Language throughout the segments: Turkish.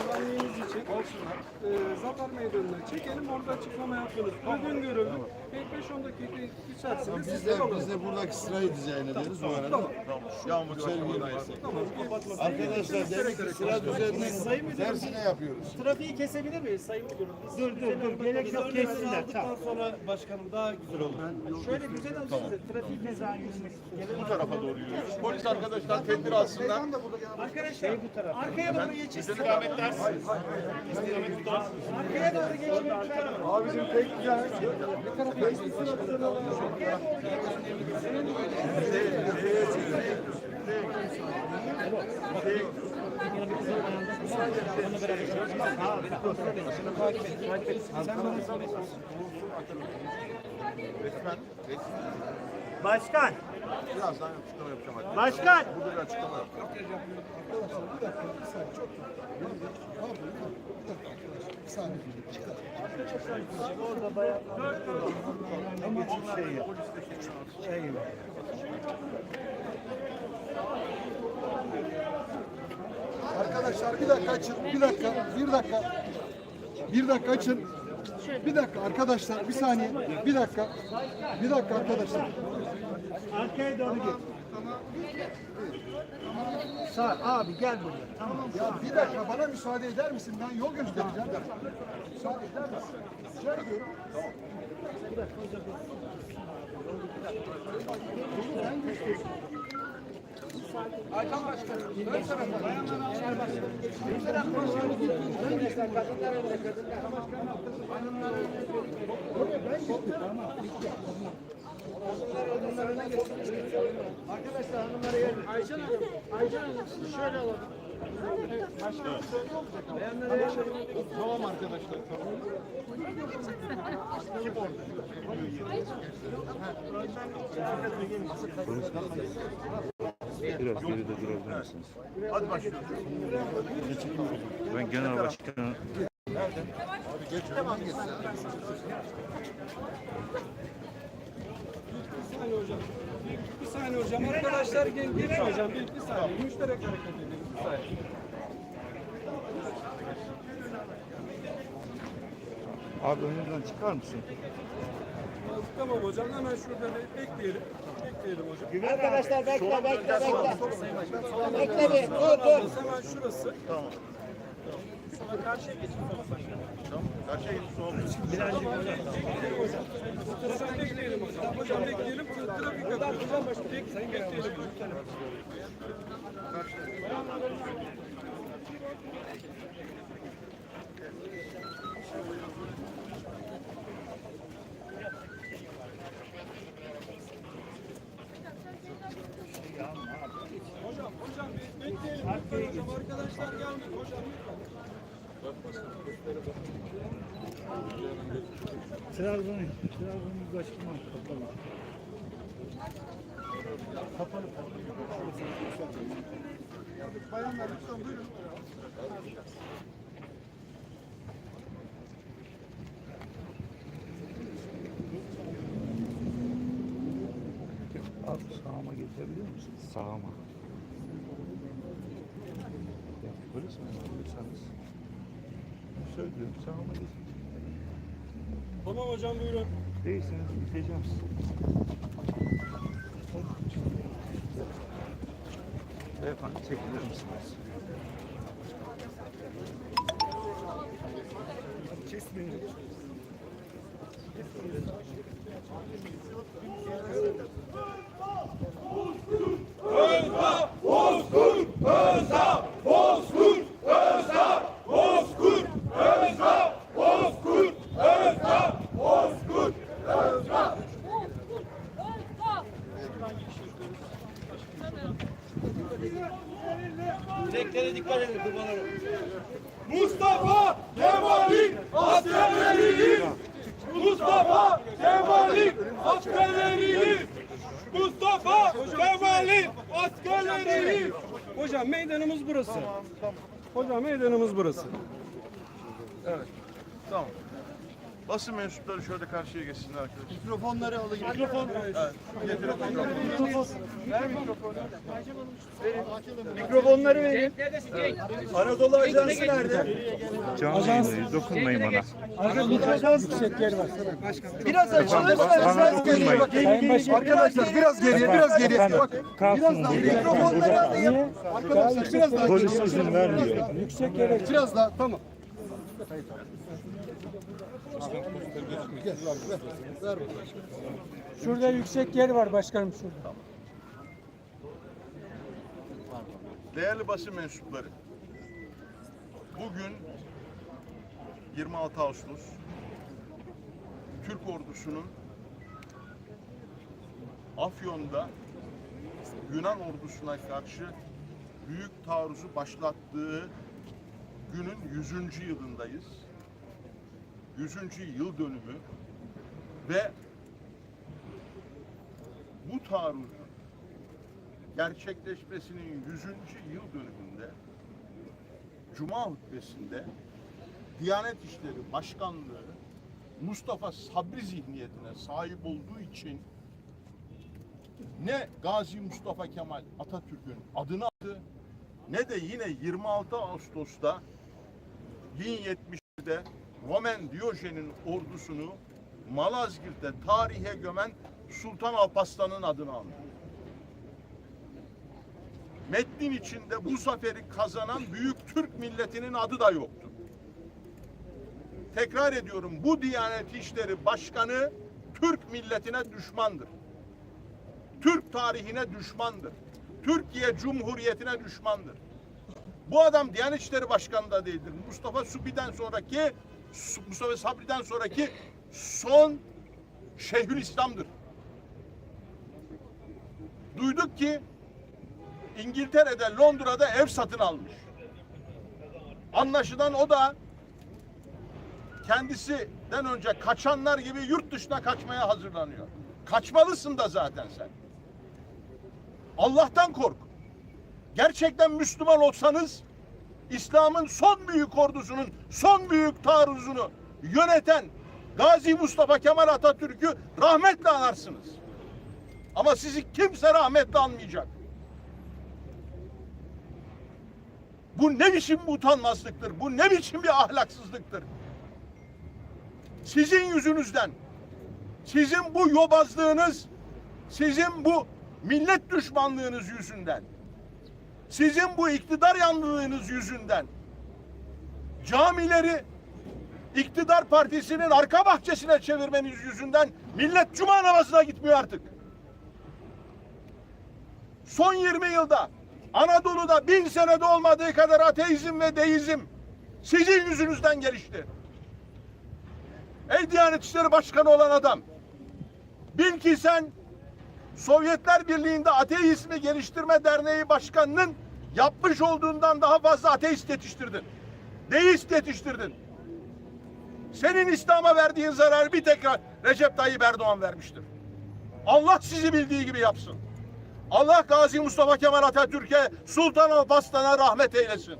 Güvenliğiniz için e, Zafer Meydanı'na çekelim orada açıklama yapınız. Bugün görüldü. 5-10 dakika içerisinde Biz siz de, biz de buradaki sırayı dizayn ederiz bu arada. Yağmur sergilemeyiz. Arkadaşlar demek ki sıra düzeninin tersine yapıyoruz. Trafiği kesebilir miyiz Sayın Müdürüm? Biz Dur dur dur. Gerek yok kessinler. Tamam. sonra başkanım daha güzel olur. Şöyle güzel olsun. Trafik ceza yürümek Bu tarafa doğru yürüyoruz. Polis arkadaşlar tedbir alsınlar. Arkadaşlar arkaya doğru geçin. İstikametler. Doğru geçin. Abicim tek güzel. Bir tarafa istiyorsanız Başkan. Birazdan açıklama yapacağım. hadi. Başkan. Burada bir açıklama yapacağım. Arkadaşlar bir dakika açın. Bir dakika. Bir dakika. Bir dakika açın. Bir dakika arkadaşlar. Bir saniye. Bir dakika. Bir dakika arkadaşlar. Arkaya doğru git. Sağ abi gel buraya. Tamam. Ya bir dakika bana müsaade eder misin? Ben yol göstereceğim. Müsaade eder misin? Rica ediyorum. Arkadaşlar hanımlara yer. Ayşen Hanım. Ayşen Hanım siz şöyle alalım. Bayanlara yer. Tamam arkadaşlar. Biraz geride durabilir misiniz? Hadi başlıyoruz. Ben genel başkanı Bir saniye hocam. Bir, bir saniye hocam. Arkadaşlar gel geç hocam. Bir, bir saniye. Müşterek hareket edelim. Bir saniye. Abi önünden çıkar mısın? Tamam hocam. Hemen şurada bir bekleyelim. Bekleyelim hocam. Arkadaşlar bekle bekle bekle. Bekle bir dur dur. Hemen şurası. Karşıya geçin soğuk. Hocam bekleyelim hocam. Hocam bekleyelim. Hocam bek- bekleyelim. Hocam, hocam bir bekleyelim. Lütfen hocam arkadaşlar gelmeyin. Hocam lütfen. Trabzon, Trabzon başkanı kapalı. Bayanlar lütfen buyurun. Abi sağıma geçebilir misin? Sağıma. Ya polis mi alırsanız? Söylüyorum sağıma geçin. Tamam hocam buyurun. Değilseniz gideceğim. Beyefendi çekilir misiniz? Direklere dikkat edin kurbanlarım. Mustafa Kemal'in askerleriyiz. Mustafa Kemal'in askerleriyiz. Mustafa Kemal'in askerleriyiz. Hocam meydanımız burası. Hocam meydanımız burası. Tamam. Basın mensupları şöyle karşıya geçsinler arkadaşlar. Mikrofonları alın. Mikrofon. Evet. Getirin mikrofonu. Ver mikrofonu. Mikrofonları verin. Anadolu Ajansı nerede? Canlı yayındayız. Dokunmayın bana. Biraz açılırsa dokunmayın. Arkadaşlar biraz geriye, biraz geriye. Bak, biraz daha mikrofonları alayım. Arkadaşlar biraz daha Polis geriye. izin vermiyor. Biraz daha, tamam. Şurada yüksek yer var başkanım şurada. Değerli basın mensupları. Bugün 26 Ağustos Türk ordusunun Afyon'da Yunan ordusuna karşı büyük taarruzu başlattığı günün 100. yılındayız. 100. yıl dönümü ve bu taarruzun gerçekleşmesinin 100. yıl dönümünde Cuma hutbesinde Diyanet İşleri Başkanlığı Mustafa Sabri zihniyetine sahip olduğu için ne Gazi Mustafa Kemal Atatürk'ün adını attı ne de yine 26 Ağustos'ta 1070'de Roman Diyojen'in ordusunu Malazgirt'te tarihe gömen Sultan Alparslan'ın adını andı metnin içinde bu zaferi kazanan büyük Türk milletinin adı da yoktu. Tekrar ediyorum bu Diyanet İşleri Başkanı Türk milletine düşmandır. Türk tarihine düşmandır. Türkiye Cumhuriyeti'ne düşmandır. Bu adam Diyanet İşleri Başkanı da değildir. Mustafa Supi'den sonraki Mustafa Sabri'den sonraki son Şeyhülislam'dır. Duyduk ki İngiltere'de, Londra'da ev satın almış. Anlaşılan o da kendisinden önce kaçanlar gibi yurt dışına kaçmaya hazırlanıyor. Kaçmalısın da zaten sen. Allah'tan kork. Gerçekten Müslüman olsanız İslam'ın son büyük ordusunun son büyük taarruzunu yöneten Gazi Mustafa Kemal Atatürk'ü rahmetle anarsınız. Ama sizi kimse rahmetle anmayacak. Bu ne biçim bir utanmazlıktır? Bu ne biçim bir ahlaksızlıktır? Sizin yüzünüzden, sizin bu yobazlığınız, sizin bu millet düşmanlığınız yüzünden, sizin bu iktidar yanlılığınız yüzünden camileri iktidar partisinin arka bahçesine çevirmeniz yüzünden millet cuma namazına gitmiyor artık. Son 20 yılda Anadolu'da bin senede olmadığı kadar ateizm ve deizm sizin yüzünüzden gelişti. Ey Diyanet İşleri Başkanı olan adam, bil ki sen Sovyetler Birliği'nde Ateizmi Geliştirme Derneği Başkanı'nın yapmış olduğundan daha fazla ateist yetiştirdin. Deist yetiştirdin. Senin İslam'a verdiğin zarar bir tek Recep Tayyip Erdoğan vermiştir. Allah sizi bildiği gibi yapsın. Allah Gazi Mustafa Kemal Atatürk'e Sultan Alparslan'a rahmet eylesin.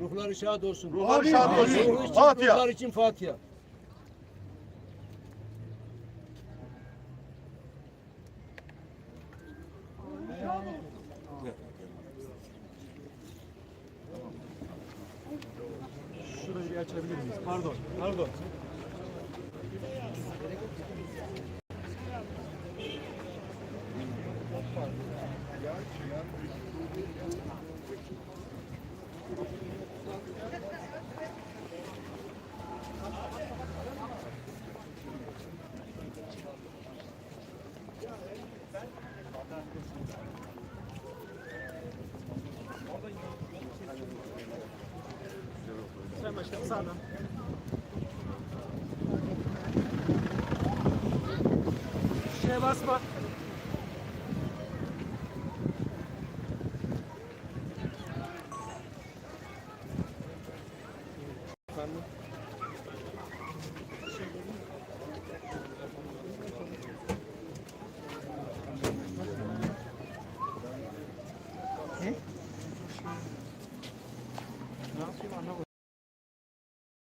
Ruhları şad olsun. Ruhları şad olsun. Ruhu için, Fatiha. ruhlar için Fatiha. Açabilir miyiz? Pardon, pardon. Şeye basma.